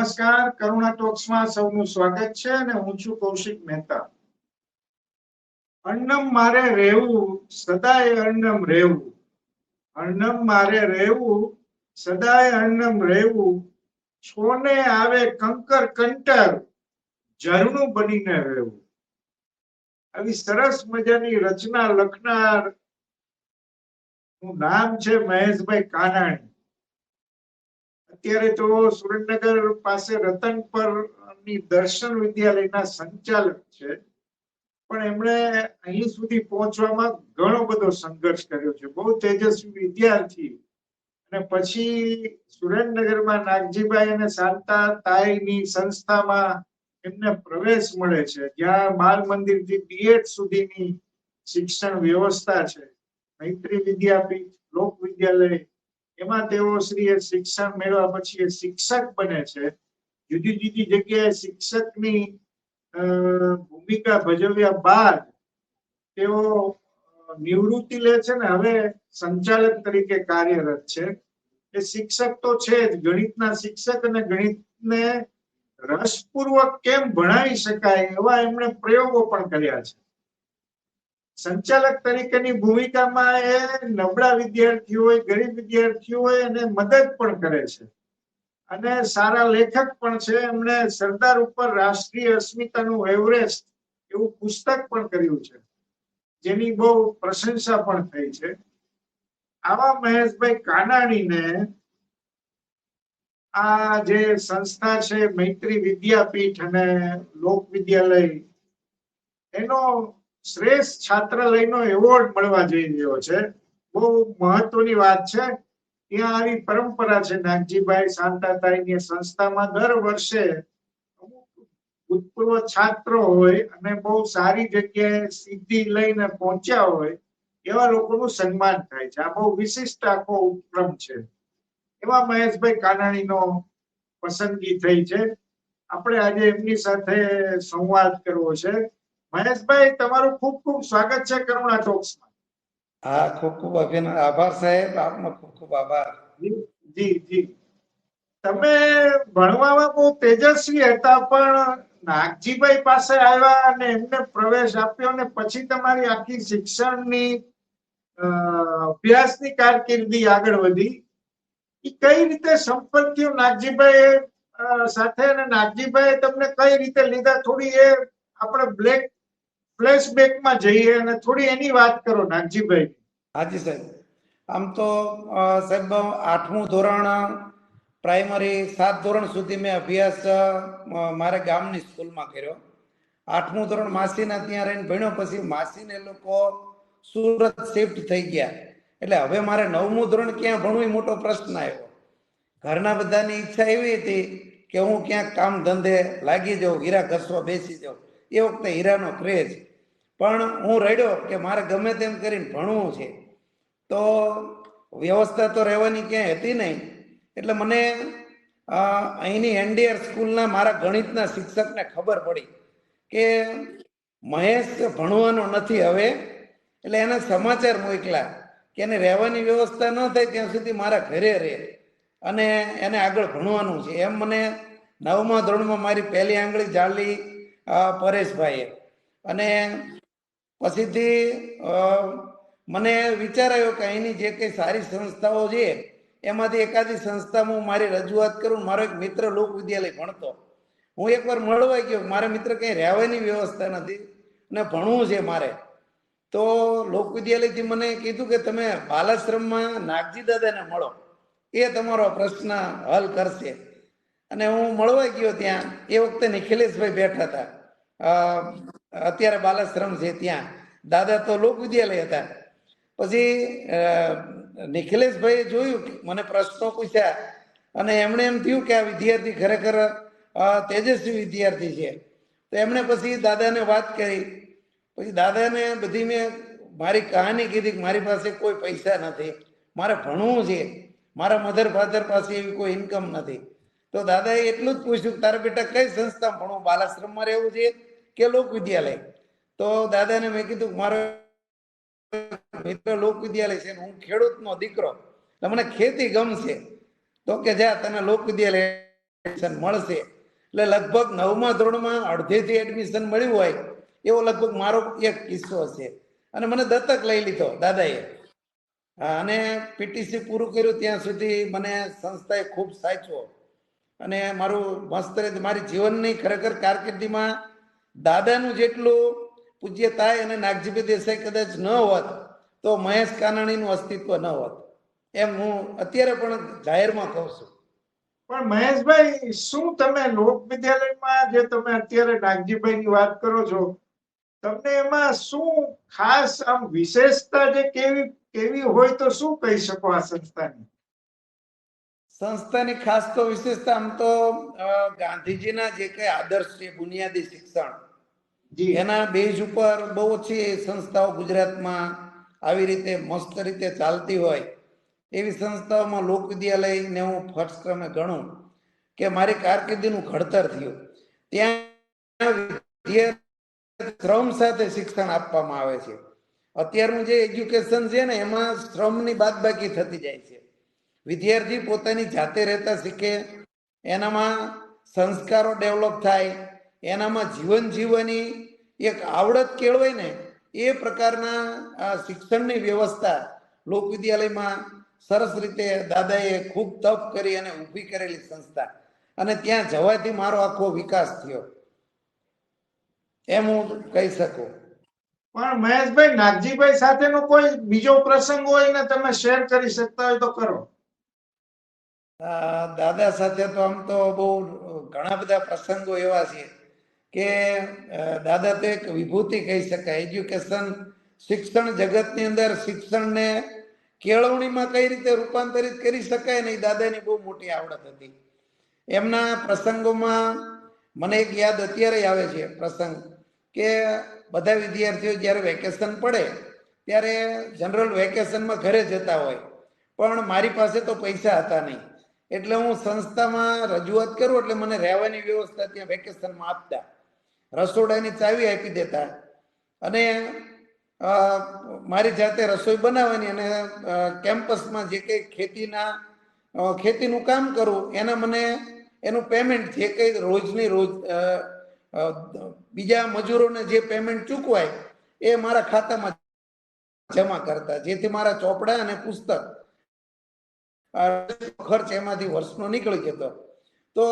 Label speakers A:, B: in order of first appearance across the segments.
A: નમસ્કાર. કરુણા ટોક્સમાં સૌનું સ્વાગત છે અને હું છું કૌશિક મહેતા. અન્નમ મારે રહેવું, સદાય અન્નમ રહેવું. અન્નમ મારે રહેવું, સદાય અન્નમ રહેવું. છોને આવે કંકર કંટર, ઝરણું બનીને રહેવું. આવી સરસ મજાની રચના લખનારનું નામ છે મહેશભાઈ કાનાણી. અત્યારે તો સુરેન્દ્રનગર પાસે રતનપરની દર્શન વિદ્યાલયના સંચાલક છે. પણ એમણે અહીં સુધી પહોંચવામાં ઘણો બધો સંઘર્ષ કર્યો છે. બહુ તેજસ્વી વિદ્યાર્થી. અને પછી સુરેન્દ્રનગરમાં નાગજીભાઈ અને શાંતા તાઈની સંસ્થામાં એમને પ્રવેશ મળે છે. જ્યાં બાલ મંદિરથી બીએડ સુધીની શિક્ષણ વ્યવસ્થા છે. મૈત્રી વિદ્યાપીઠ, લોક વિદ્યાલય એમાં તેઓ શ્રીએ શિક્ષણ મેળવ્યા પછી એ શિક્ષક બને છે. જુદી જુદી જગ્યાએ શિક્ષકની ભૂમિકા ભજવ્યા બાદ તેઓ નિવૃત્તિ લે છે ને હવે સંચાલક તરીકે કાર્યરત છે. એ શિક્ષક તો છે જ, ગણિતના શિક્ષક અને ગણિતને રસપૂર્વક કેમ ભણાવી શકાય એવા એમણે પ્રયોગો પણ કર્યા છે. સંચાલક તરીકેની ભૂમિકામાં એ નબળા વિદ્યાર્થીઓ ગરીબ વિદ્યાર્થીઓ એને મદદ પણ કરે છે. અને સારા લેખક પણ છે. એમણે સરદાર ઉપર રાષ્ટ્રીય અસ્મિતાનું એવરેસ્ટ એવું પુસ્તક પણ કર્યું છે, જેની બહુ પ્રશંસા પણ થઈ છે. આવા મહેશભાઈ કાનાણીને આ જે સંસ્થા છે, મૈત્રી વિદ્યાપીઠ અને લોક વિદ્યાલય, એનો શ્રેષ્ઠ છાત્રાલયનો એવોર્ડ મળવા જઈ રહ્યો છે. બહુ મહત્વની વાત છે. ત્યાં આવી પરંપરા છે નાગજીભાઈ શાંતાતાઈની સંસ્થામાં દર વર્ષે ભૂતપૂર્વ છાત્રો હોય અને બહુ સારી જગ્યાએ સિદ્ધિ લઈને પહોંચ્યા હોય એવા લોકોનું સન્માન થાય છે. આ બહુ વિશિષ્ટ આખો ઉપક્રમ છે. એવા મહેશભાઈ કાનાણીનો પસંદગી થઈ છે. આપણે આજે એમની સાથે સંવાદ કરવો છે. મહેશભાઈ તમારું ખૂબ ખૂબ સ્વાગત છે કરુણા ટોક્સમાં
B: હા ખૂબ ખૂબ અભિનંદન આભાર સાહેબ આપનો ખૂબ ખૂબ આભાર.
A: જી જી તમે ભણવામાં બહુ તેજસ્વી હતા પણ નાગજીભાઈ પાસે આવ્યા અને એમને પ્રવેશ આપ્યો ને પછી તમારી આખી શિક્ષણની અભ્યાસની કારકિર્દી આગળ વધી. એ કઈ રીતે સંપર્ક થયો નાગજીભાઈ સાથે? અને નાગજીભાઈ તમને કઈ રીતે લીધા? થોડી એ આપણે બ્લેક ફ્લેશબેકમાં જઈએ અને થોડી એની વાત કરો નાગજીભાઈ
B: હાજી સાહેબ. આમ તો સાહેબ, આઠમું ધોરણ, પ્રાઇમરી, સાત ધોરણ સુધી મેં અભ્યાસ મારે ગામની સ્કૂલમાં કર્યો. આઠમું ધોરણ માસીના ત્યાં રહીને ભણ્યો, પછી માસીને લોકો સુરત શિફ્ટ થઈ ગયા. એટલે હવે મારે નવમું ધોરણ ક્યાં ભણવું મોટો પ્રશ્ન આવ્યો. ઘરના બધાની ઈચ્છા એવી હતી કે હું ક્યાંક કામ ધંધે લાગી જાઉં, હીરા ઘસવા બેસી જાઉં. એ વખતે હીરાનો ક્રેઝ પણ હું રડ્યો કે મારે ગમે તેમ કરીને ભણવું છે, તો વ્યવસ્થા તો રહેવાની ક્યાંય હતી નહીં. એટલે મને અહીંની એનડીઆર સ્કૂલના મારા ગણિતના શિક્ષકને ખબર પડી કે મહેશ ભણવાનો નથી હવે, એટલે એને સમાચાર મોકલા કે એને રહેવાની વ્યવસ્થા ન થાય ત્યાં સુધી મારા ઘરે રહે અને એને આગળ ભણવાનું છે. એમ મને નવમા ધોરણમાં મારી પહેલી આંગળી જાળી પરેશભાઈએ. અને પછીથી મને વિચાર આવ્યો કે અહીંની જે કંઈ સારી સંસ્થાઓ છે, એમાંથી એકાદી સંસ્થામાં હું મારી રજૂઆત કરું, મારો એક મિત્ર લોક વિદ્યાલય ભણતો. હું એકવાર મળવા ગયો, મારા મિત્ર કંઈ રહેવાની વ્યવસ્થા નથી ને ભણવું છે મારે. તો લોક વિદ્યાલયથી મને કીધું કે તમે બાલાશ્રમમાં નાગજી દાદાને મળો, એ તમારો પ્રશ્ન હલ કરશે. અને હું મળવા ગયો ત્યાં, એ વખતે નિખિલેશભાઈ બેઠા હતા. અત્યારે બાલાશ્રમ છે ત્યાં. દાદા તો લોક વિદ્યાલય હતા. પછી નિખિલેશભાઈએ જોયું મને પ્રશ્નો પૂછ્યા અને એમણે એમ થયું કે આ વિદ્યાર્થી ખરેખર તેજસ્વી વિદ્યાર્થી છે. તો એમણે પછી દાદાને વાત કરી. પછી દાદાને બધી મેં મારી કહાની કીધી કે મારી પાસે કોઈ પૈસા નથી. મારે ભણવું છે. મારા મધર ફાધર પાસે એવી કોઈ ઇન્કમ નથી. તો દાદાએ એટલું જ પૂછ્યું કે તારા બેટા કઈ સંસ્થામાં ભણવું બાલાશ્રમમાં રહેવું છે? કે લોક વિદ્યાલય તો દાદાને મેં કીધું, મારો મિત્ર લોક વિદ્યાલય છે હું હું ખેડૂતનો દીકરો. મને ખેતી ગમશે. તો કે જા, તને લોક વિદ્યાલય એડમિશન મળશે. એટલે લગભગ નવમા ધોરણમાં અડધેથી એડમિશન મળ્યું હોય, એવો લગભગ મારો એક કિસ્સો છે. અને મને દત્તક લઈ લીધો દાદાએ. અને પીટીસી પૂરું કર્યું ત્યાં સુધી મને સંસ્થાએ ખૂબ સાચવો. અને મારું મસ્ત રીતે મારી જીવનની ખરેખર કારકિર્દીમાં દાદાનું જેટલું પૂજ્ય અને નાગજીભાઈ દેસાઈ કદાચ ન હોત, તો મહેશ કાનાણીનું અસ્તિત્વ ન હોત. એમ હું અત્યારે પણ જાહેરમાં કહું છું.
A: પણ મહેશભાઈ, શું તમે લોક વિદ્યાલયમાં જે તમે અત્યારે નાગજીભાઈ ની વાત કરો છો, તમને એમાં શું ખાસ આમ વિશેષતા જે કેવી કેવી હોય તો શું કહી શકો આ સંસ્થાની?
B: સંસ્થાની ખાસ તો વિશેષતા આમ તો ગાંધીજીના જે કઈ આદર્શ છે બુનિયાદી શિક્ષણ
A: જી.
B: એના બેઝ ઉપર બહુ ઓછી સંસ્થાઓ ગુજરાતમાં આવી રીતે મસ્ત રીતે ચાલતી હોય એવી સંસ્થાઓમાં લોક વિદ્યાલયને હું ફર્સ્ટ ક્રમે ગણું કે મારી કારકિર્દીનું ઘડતર થયું. ત્યાં શ્રમ સાથે શિક્ષણ આપવામાં આવે છે. અત્યારનું જે એજ્યુકેશન છે ને એમાં શ્રમની બાદબાકી થતી જાય છે. વિદ્યાર્થી પોતાની જાતે રહેતા શીખે, એનામાં સંસ્કારો ડેવલપ થાય, એનામાં જીવન જીવવાની એક આવડત કેળવાય ને, એ પ્રકારના શિક્ષણની વ્યવસ્થા લોક વિદ્યાલયમાં સરસ રીતે દાદાએ ખૂબ તપ કરી અને ઊભી કરેલી સંસ્થા. અને ત્યાં જવાથી મારો આખો વિકાસ થયો. એમ હું કહી શકું.
A: પણ મહેશભાઈ, નાગજીભાઈ સાથેનો કોઈ બીજો પ્રસંગ હોય ને તમે શેર કરી શકતા હોય તો કરો.
B: દાદા સાથે તો આમ તો બહુ ઘણા બધા પ્રસંગો એવા છે કે દાદા તો એક વિભૂતિ કહી શકાય. એજ્યુકેશન શિક્ષણ જગતની અંદર શિક્ષણને કેળવણીમાં કઈ રીતે રૂપાંતરિત કરી શકાય ને દાદાની બહુ મોટી આવડત હતી. એમના પ્રસંગોમાં મને એક યાદ અત્યારે આવે છે પ્રસંગ કે બધા વિદ્યાર્થીઓ જ્યારે વેકેશન પડે ત્યારે જનરલ વેકેશનમાં ઘરે જતા હોય. પણ મારી પાસે તો પૈસા હતા નહીં. એટલે હું સંસ્થામાં રજૂઆત કરું, એટલે મને રહેવાની વ્યવસ્થા ત્યાં વેકેશનમાં આપતા. રસોડાની ચાવી આપી દેતા. અને મારી જાતે રસોઈ બનાવવાની અને કેમ્પસમાં જે કંઈ ખેતીના ખેતીનું કામ કરું, એના મને, એનું પેમેન્ટ જે કંઈ રોજની રોજ બીજા મજૂરોને જે પેમેન્ટ ચૂકવાય, એ મારા ખાતામાં જમા કરતા. જેથી મારા ચોપડા અને પુસ્તક ખર્ચ એમાંથી વર્ષનો નીકળી જતો તો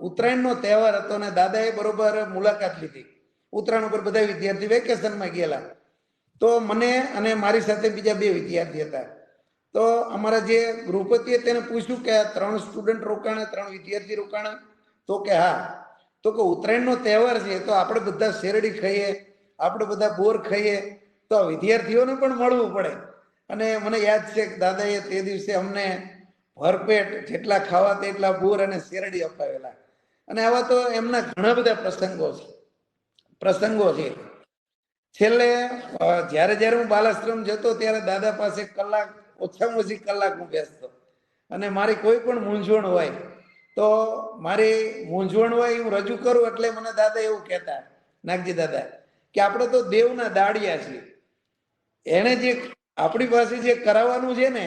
B: ઉત્તરાયણનો તહેવાર હતો ને દાદાએ બરોબર મુલાકાત લીધી. ઉત્તરાયણ ઉપર બધા વિદ્યાર્થી વેકેશનમાં ગયેલા. તો મને અને મારી સાથે બીજા બે વિદ્યાર્થી હતા. તો અમારા જે ગૃહપતિએ તેને પૂછ્યું કે ત્રણ સ્ટુડન્ટ રોકાણા, ત્રણ વિદ્યાર્થી રોકાણા? તો કે હા. તો કે ઉત્તરાયણનો તહેવાર છે તો આપણે બધા શેરડી ખાઈએ, આપણે બધા બોર ખાઈએ, તો વિદ્યાર્થીઓને પણ મળવું પડે. અને મને યાદ છે કે દાદાએ તે દિવસે અમને ભરપેટ જેટલા ખાવા તેટલા ભૂર અને શેરડી અપાવેલા. અને આવા તો એમના ઘણા બધા પ્રસંગો છે. પ્રસંગો છે. છેલ્લે જ્યારે જ્યારે હું બાલાશ્રમ જતો ત્યારે દાદા પાસે કલાક, ઓછામાં ઓછી કલાક હું બેસતો. અને મારી કોઈ પણ મૂંઝવણ હોય, તો મારી મૂંઝવણ હોય હું રજૂ કરું એટલે મને દાદા એવું કહેતા, નાગજી દાદા, કે આપણે તો દેવના દાડિયા છીએ. એને જે, આપણી પાસે જે કરાવવાનું છે ને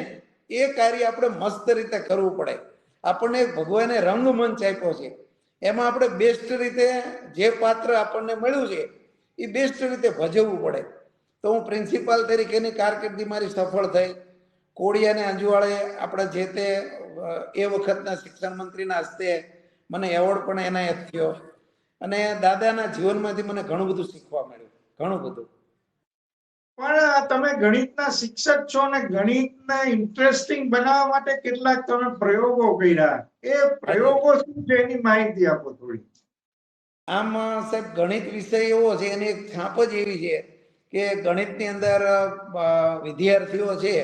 B: એ કાર્ય આપણે મસ્ત રીતે કરવું પડે. આપણને ભગવાને રંગમંચ આપ્યો છે. એમાં આપણે બેસ્ટ રીતે જે પાત્ર આપણને મળ્યું છે, એ બેસ્ટ રીતે ભજવવું પડે. તો હું પ્રિન્સિપાલ તરીકેની કારકિર્દી મારી સફળ થઈ. કોડિયાને અંજુવાળે આપણે જે તે એ વખતના શિક્ષણ મંત્રીના હસ્તે મને એવોર્ડ પણ એનાયત થયો. અને દાદાના જીવનમાંથી મને ઘણું બધું શીખવા મળ્યું. ઘણું બધું.
A: પણ તમે ગણિતના શિક્ષક છો અને ગણિતને ઇન્ટરેસ્ટિંગ બનાવવા માટે કેટલાક તમે પ્રયોગો કર્યા. એ પ્રયોગો શું છે એની માહિતી આપો થોડી.
B: આમ સાહેબ ગણિત વિષય એવો છે એની એક છાપ જ એવી છે કે ગણિતની અંદર વિદ્યાર્થીઓ છે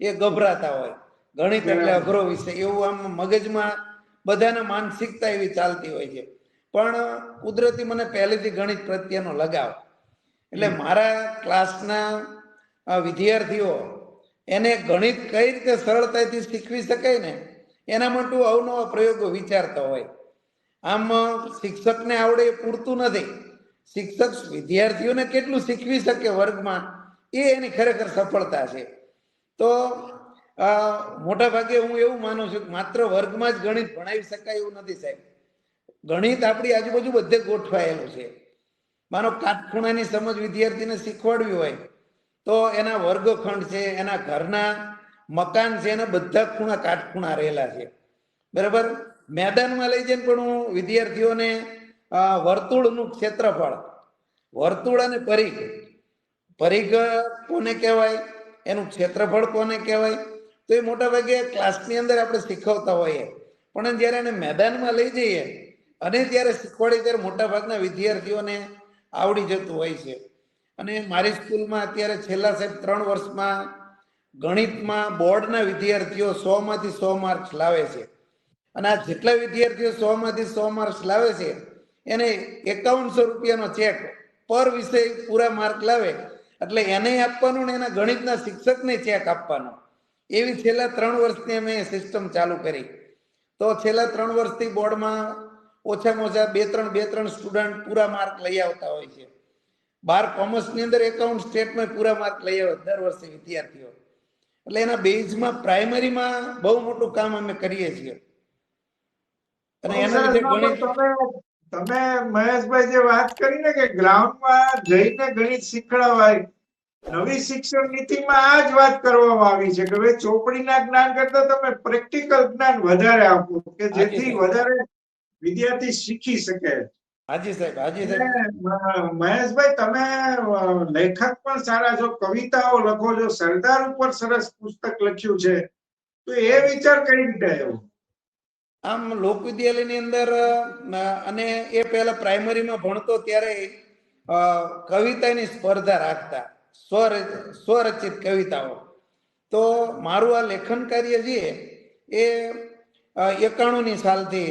B: એ ગભરાતા હોય. ગણિત એટલે અઘરો વિષય. એવું આમ મગજમાં બધાના માનસિકતા એવી ચાલતી હોય છે. પણ કુદરતી મને પહેલેથી ગણિત પ્રત્યેનો લગાવ. એટલે મારા ક્લાસના વિદ્યાર્થીઓ એને ગણિત કઈ રીતે સરળતાથી શીખવી શકાય ને એના માટે હું અવનવા પ્રયોગો વિચારતો હોય. આમ શિક્ષકને આવડે એ પૂરતું નથી. શિક્ષક વિદ્યાર્થીઓને કેટલું શીખવી શકે વર્ગમાં એ એની ખરેખર સફળતા છે. તો મોટા ભાગે હું એવું માનું છું કે માત્ર વર્ગમાં જ ગણિત ભણાવી શકાય એવું નથી સાહેબ. ગણિત આપણી આજુબાજુ બધે ગોઠવાયેલું છે. માનો કાટખૂણાની સમજ વિદ્યાર્થીને શીખવાડવી હોય, તો એના વર્ગખંડ છે, એના ઘરના મકાન છે, એના બધા ખૂણા કાટખૂણા રહેલા છે. બરાબર? મેદાનમાં લઈ જઈને પણ હું વિદ્યાર્થીઓને વર્તુળનું ક્ષેત્રફળ, વર્તુળ અને પરિઘ પરિઘ કોને કહેવાય? એનું ક્ષેત્રફળ કોને કહેવાય? તો એ મોટા ભાગે ક્લાસની અંદર આપણે શીખવતા હોઈએ. પણ જ્યારે એને મેદાનમાં લઈ જઈએ, અને ત્યારે શીખવાડીએ ત્યારે મોટાભાગના વિદ્યાર્થીઓને આવડી જતું હોય છે. અને મારી સ્કૂલમાં અત્યારે છેલ્લા સાહેબ ત્રણ વર્ષમાં ગણિતમાં બોર્ડના વિદ્યાર્થીઓ સો માંથી સો માર્ક્સ લાવે છે. અને આ જેટલા વિદ્યાર્થીઓ સો માંથી સો માર્ક્સ લાવે છે, એને એકાવનસો રૂપિયાનો ચેક પર વિષય પૂરા માર્ક લાવે. એટલે એને આપવાનું ને એના ગણિતના શિક્ષકને ચેક આપવાનો. એવી છેલ્લા ત્રણ વર્ષની અમે સિસ્ટમ ચાલુ કરી. તો છેલ્લા ત્રણ વર્ષથી બોર્ડમાં ઓછામાં ઓછા બે ત્રણ બે ત્રણ સ્ટુડન્ટ પૂરા માર્ક લઈ આવતા હોય છે. બાર કોમર્સની અંદર એકાઉન્ટ સ્ટેટમાં પૂરા માર્ક લઈ આવે દર વર્ષે વિદ્યાર્થીઓ. એટલે એના બેઝમાં પ્રાઇમરીમાં બહુ મોટું કામ અમે કરીએ છીએ. અને એના લીધે ગણિત
A: તમે મહેશભાઈ જે વાત કરી ને કે ગ્રાઉન્ડમાં જઈને ગણિત શીખડાવાય નવી શિક્ષણ નીતિમાં આ જ વાત કરવામાં આવી છે કે ભાઈ ચોપડીના જ્ઞાન કરતા તમે પ્રેક્ટિકલ જ્ઞાન વધારે આપો કે જેથી વધારે વિદ્યાર્થી શીખી શકે.
B: હાજી સાહેબ હાજી સાહેબ.
A: મહેશભાઈ તમે લેખક પણ સારા છો કવિતાઓ લખો છો સરદાર ઉપર સરસ પુસ્તક લખ્યું છે. તો એ વિચાર કઈ રીતે આવ્યો?
B: આમ લોક વિદ્યાલયની અંદર અને એ પહેલા પ્રાઇમરીમાં ભણતો ત્યારે કવિતાની સ્પર્ધા રાખતા સ્વર સ્વરચિત કવિતાઓ. તો મારું આ લેખન કાર્ય છે એ એકાણું ની સાલથી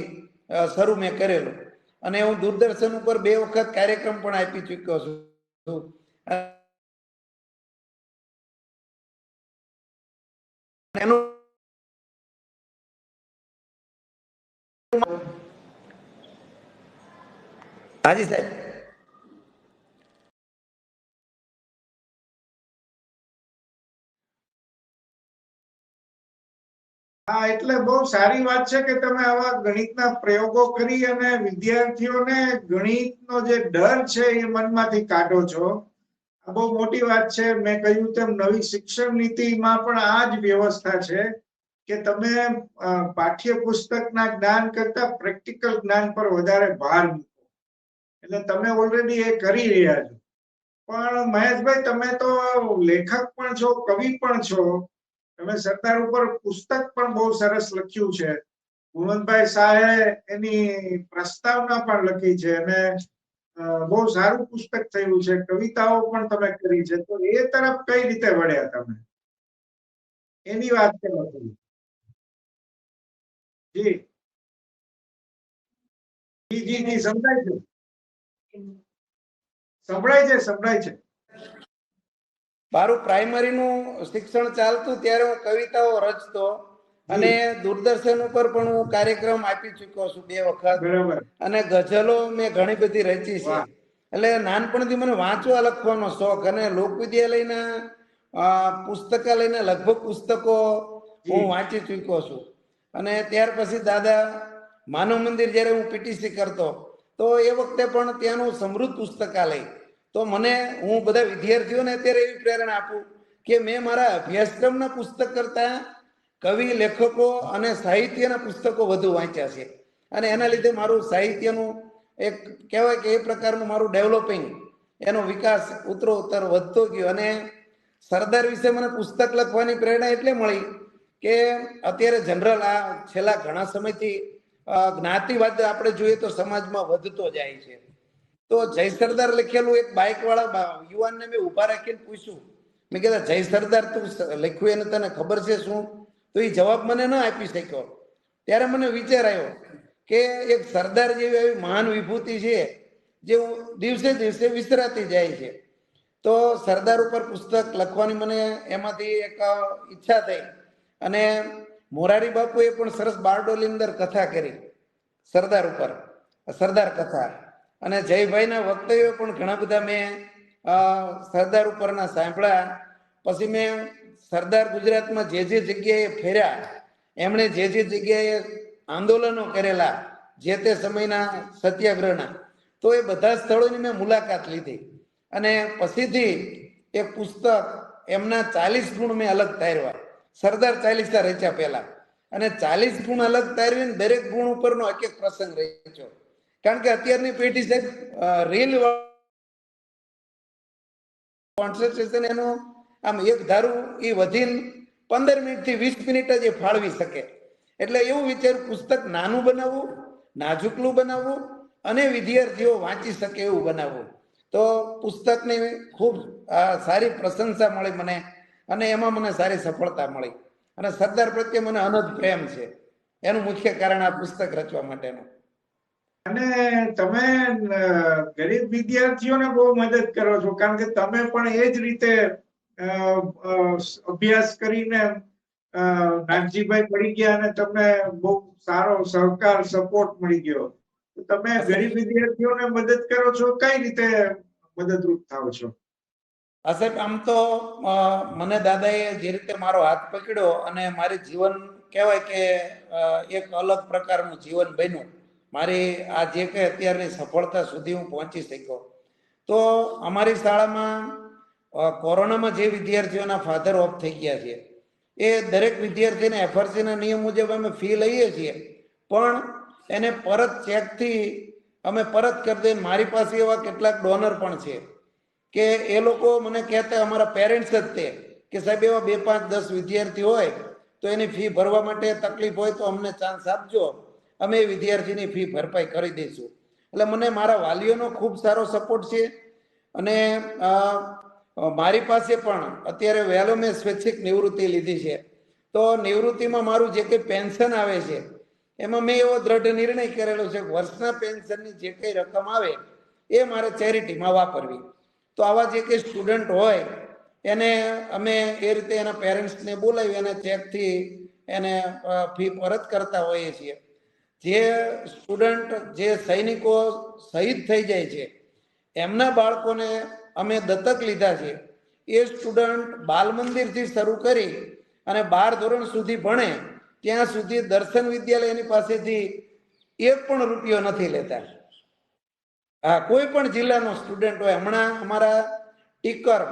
B: શરૂ મેં કરેલું. અને હું દૂરદર્શન ઉપર બે વખત કાર્યક્રમ પણ આપી ચૂક્યો છું. હાજી સાહેબ.
A: હા, એટલે બહુ સારી વાત છે કે તમે આવા ગણિતના પ્રયોગો કરી અને વિદ્યાર્થીઓને ગણિતનો જે ડર છે એ મનમાંથી કાઢો છો. આ બહુ મોટી વાત છે. મેં કહ્યું તેમ નવી શિક્ષણ નીતિમાં પણ આ જ વ્યવસ્થા છે કે તમે પાઠ્યપુસ્તકના જ્ઞાન કરતા પ્રેક્ટિકલ જ્ઞાન પર વધારે ભાર મૂકો. એટલે તમે ઓલરેડી એ કરી રહ્યા છો. પણ મહેશભાઈ, તમે તો લેખક પણ છો, કવિ પણ છો. તમે સરદાર ઉપર પુસ્તક પણ બહુ સરસ લખ્યું છે. ગુણવંતભાઈ શાહે એની પ્રસ્તાવના પણ લખી છે અને અ, બહુ સારું પુસ્તક થયું છે. કવિતાઓ પણ તમે કરી છે. તો એ તરફ કઈ રીતે વળ્યા તમે? એની વાત કરો થોડી. જી. જી જી જી સંભળાય છે? સંભળાય છે સંભળાય છે.
B: મારું પ્રાઇમરીનું શિક્ષણ ચાલતું ત્યારે હું કવિતાઓ રચતો અને દૂરદર્શન ઉપર પણ હું કાર્યક્રમ આપી ચૂક્યો છું બે વખત. અને ગઝલો મેં ઘણી બધી રચી છે. એટલે નાનપણથી મને વાંચવા લખવાનો શોખ અને લોક વિદ્યાલયના પુસ્તકાલયના લગભગ પુસ્તકો હું વાંચી ચૂક્યો છું. અને ત્યાર પછી દાદા માનવ મંદિર જ્યારે હું પીટીસી કરતો તો એ વખતે પણ ત્યાંનું સમૃદ્ધ પુસ્તકાલય તો મને, હું બધા વિદ્યાર્થીઓને અત્યારે એવી પ્રેરણા આપું કે મેં મારા અભ્યાસક્રમના પુસ્તક કરતા કવિ, લેખકો અને સાહિત્યના પુસ્તકો વધુ વાંચ્યા છે. અને એના લીધે મારું સાહિત્યનું એક કહેવાય કે એ પ્રકારનું મારું ડેવલપિંગ, એનો વિકાસ ઉતરો ઉત્તર વધતો ગયો. અને સરદાર વિશે મને પુસ્તક લખવાની પ્રેરણા એટલે મળી કે અત્યારે જનરલ આ છેલ્લા ઘણા સમયથી જ્ઞાતિવાદ આપણે જોઈએ તો સમાજમાં વધતો જાય છે. તો જય સરદાર લખેલું એક બાઇક વાળા યુવાનને મેં ઊભા રાખીને પૂછ્યું. મેં કીધા, જય સરદાર, તું લખ્યું એને તને ખબર છે શું? તો એ જવાબ મને ન આપી શક્યો. ત્યારે મને વિચાર આવ્યો કે એક સરદાર જેવી એવી મહાન વિભૂતિ છે, જે દિવસે દિવસે વિસરાતી જાય છે. તો સરદાર ઉપર પુસ્તક લખવાની મને એમાંથી એક ઈચ્છા થઈ. અને મોરારી બાપુએ પણ સરસ બારડોલી અંદર કથા કરી, સરદાર ઉપર, સરદાર કથા. અને જયભાઈના વક્તવ્યો પણ ઘણા બધા મેં સરદાર ઉપરના સાંભળ્યા. પછી મેં સરદાર ગુજરાતમાં જે જે જગ્યાએ ફેર્યા, એમણે જે જે જગ્યાએ આંદોલનો કરેલા, જે તે સમયના સત્યાગ્રહના, તો એ બધા સ્થળોની મેં મુલાકાત લીધી. અને પછીથી એ પુસ્તક એમના ચાલીસ ગુણ મેં અલગ તાર્યા. સરદાર ચાલીસા રચ્યા પહેલા. અને ચાલીસ ગુણ અલગ તારવીને દરેક ગુણ ઉપરનો એક એક પ્રસંગ રચ્યો. કારણ કે અત્યારની પેઢી સાહેબ રીલ કોન્સન્ટ્રેશન એનું આમ એક ધારું એ વધીને પંદર મિનિટથી વીસ મિનિટ જ એ ફાળવી શકે. એટલે એવું વિચાર્યું પુસ્તક નાનું બનાવવું, નાજુકલું બનાવવું અને વિદ્યાર્થીઓ વાંચી શકે એવું બનાવવું. તો પુસ્તકની ખૂબ સારી પ્રશંસા મળી મને અને એમાં મને સારી સફળતા મળી. અને સરદાર પ્રત્યે મને અનંત પ્રેમ છે. એનું મુખ્ય કારણ આ પુસ્તક રચવા માટેનું.
A: અને તમે ગરીબ વિદ્યાર્થીઓને બહુ મદદ કરો છો, કારણ કે તમે પણ એ જ રીતે અભ્યાસ કરીને નાનજીભાઈ પડી ગયા અને તમને બહુ સારો સહકાર સપોર્ટ મળી ગયો. તમે ગરીબ વિદ્યાર્થીઓને મદદ કરો છો, કઈ રીતે મદદરૂપ થાવ છો?
B: સાહેબ, આમ તો મને દાદાએ જે રીતે મારો હાથ પકડ્યો અને મારી જીવન કહેવાય કે એક અલગ પ્રકારનું જીવન બન્યું. મારી આ જે કંઈ અત્યારની સફળતા સુધી હું પહોંચી શક્યો. તો અમારી શાળામાં કોરોનામાં જે વિદ્યાર્થીઓના ફાધર ઓફ થઈ ગયા છે, એ દરેક વિદ્યાર્થીને એફઆરસીના નિયમ મુજબ અમે ફી લઈએ છીએ, પણ એને પરત ચેકથી અમે પરત કરી દઈએ. મારી પાસે એવા કેટલાક ડોનર પણ છે કે એ લોકો મને કહેતા, અમારા પેરેન્ટ્સ જ તે, કે સાહેબ, એવા બે પાંચ દસ વિદ્યાર્થી હોય તો એની ફી ભરવા માટે તકલીફ હોય તો અમને ચાન્સ આપજો. અમે વિદ્યાર્થીની ફી ભરપાઈ કરી દઈશું. એટલે મને મારા વાલીઓનો ખૂબ સારો સપોર્ટ છે અને મારી પાસે પણ અત્યારે વહેલો મેં સ્વૈચ્છિક નિવૃત્તિ લીધી છે. તો નિવૃત્તિમાં મારું જે કંઈ પેન્શન આવે છે, એમાં મેં એવો દ્રઢ નિર્ણય કરેલો છે વર્ષના પેન્શનની જે કંઈ રકમ આવે, એ મારે ચેરિટીમાં વાપરવી. તો આવા જે કંઈ સ્ટુડન્ટ હોય, એને અમે એ રીતે એના પેરેન્ટ્સને બોલાવી અને ચેકથી એને ફી પરત કરતા હોઈએ છીએ. જે સ્ટુડન્ટ જે સૈનિકો શહીદ થઈ જાય છે, એમના બાળકોને અમે દત્તક લીધા છે. એ સ્ટુડન્ટ બાલ મંદિરથી શરૂ કરી અને બાર ધોરણ સુધી ભણે, ત્યાં સુધી દર્શન વિદ્યાલયની પાસેથી એક પણ રૂપિયો નથી લેતા. હા, કોઈ પણ જિલ્લાનો સ્ટુડન્ટ હોય, હમણાં અમારા ટીકર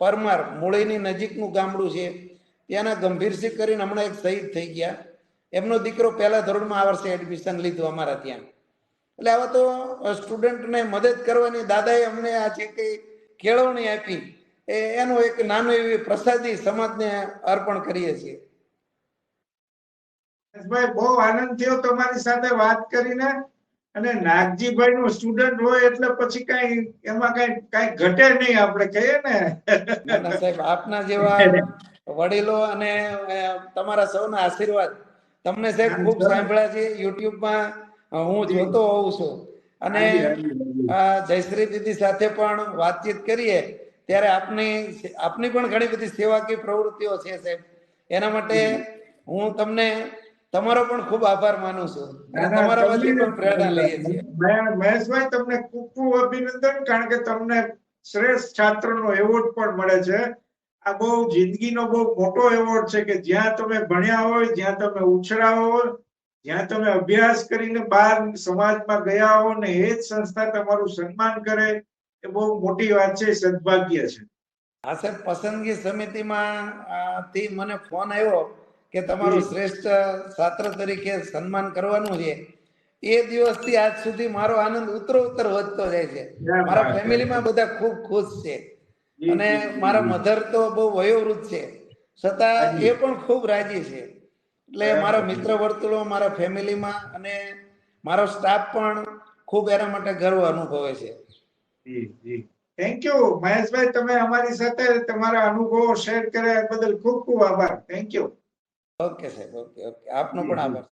B: પરમાર, મૂળીની નજીકનું ગામડું છે, ત્યાંના ગંભીરસિંહ કરીને હમણાં એક શહીદ થઈ ગયા. એમનો દીકરો પહેલા ધોરણમાં આ વર્ષે એડમિશન લીધું અમારા ત્યાં. એટલે આવા તો સ્ટુડન્ટને મદદ કરવાની દાદાએ અમને આ જે કંઈ કેળવણી આપી એ એનો એક નાનો એવી પ્રસાદી સમાજને અર્પણ કરીએ છીએ.
A: ભાઈ બહુ આનંદ થયો તમારી સાથે વાત કરીને. અને નાગજીભાઈ નું સ્ટુડન્ટ હોય એટલે પછી કઈ એમાં કઈ કઈ ઘટે નહીં આપણે કહીએ ને.
B: સાહેબ આપના જેવા વડીલો અને તમારા સૌના આશીર્વાદ. તમને સાહેબ ખૂબ સાંભળ્યા છે યુટ્યુબમાં હું જોતો હોઉં છું. અને જયશ્રી દીદી સાથે પણ વાતચીત કરીએ ત્યારે આપની આપની પણ ઘણી બધી સેવાકીય પ્રવૃત્તિઓ છે સાહેબ. એના માટે હું તમને તમારો પણ ખૂબ આભાર માનું છું અને તમારા વચ્ચે પણ પ્રેરણા લઈએ છીએ.
A: મહેશભાઈ તમને ખૂબ ખૂબ અભિનંદન કારણ કે તમને શ્રેષ્ઠ છાત્રનો એવોર્ડ પણ મળે છે. આ બહુ જિંદગીનો બહુ મોટો એવોર્ડ છે કે જ્યાં તમે ભણ્યા હોય જ્યાં તમે ઉછર્યા હોય જ્યાં તમે અભ્યાસ કરીને બહાર સમાજમાં ગયા હો ને એ જ સંસ્થા તમારું સન્માન કરે એ બહુ મોટી વાત છે સદભાગ્ય છે.
B: હા સાહેબ પસંદગી સમિતિમાં થી મને ફોન આવ્યો કે તમારું શ્રેષ્ઠ છાત્ર તરીકે સન્માન કરવાનું છે. એ દિવસથી આજ સુધી મારો આનંદ ઉત્તર ઉત્તર વધતો જાય છે. મારા. ફેમિલીમાં બધા ખૂબ ખુશ છે. અને. મારા મધર તો બહુ વયોવૃદ્ધ છે. છતાં એ પણ ખૂબ રાજી છે. એટલે. મારા મિત્ર વર્તુળો મારા ફેમિલીમાં અને મારો સ્ટાફ પણ ખૂબ એના માટે ગર્વ અનુભવે છે.
A: જી જી. થેન્ક યુ મહેશભાઈ તમે અમારી સાથે તમારા અનુભવો શેર કર્યા બદલ ખૂબ ખૂબ આભાર. થેન્ક યુ
B: ઓકે સાહેબ. ઓકે ઓકે આપનો પણ આભાર.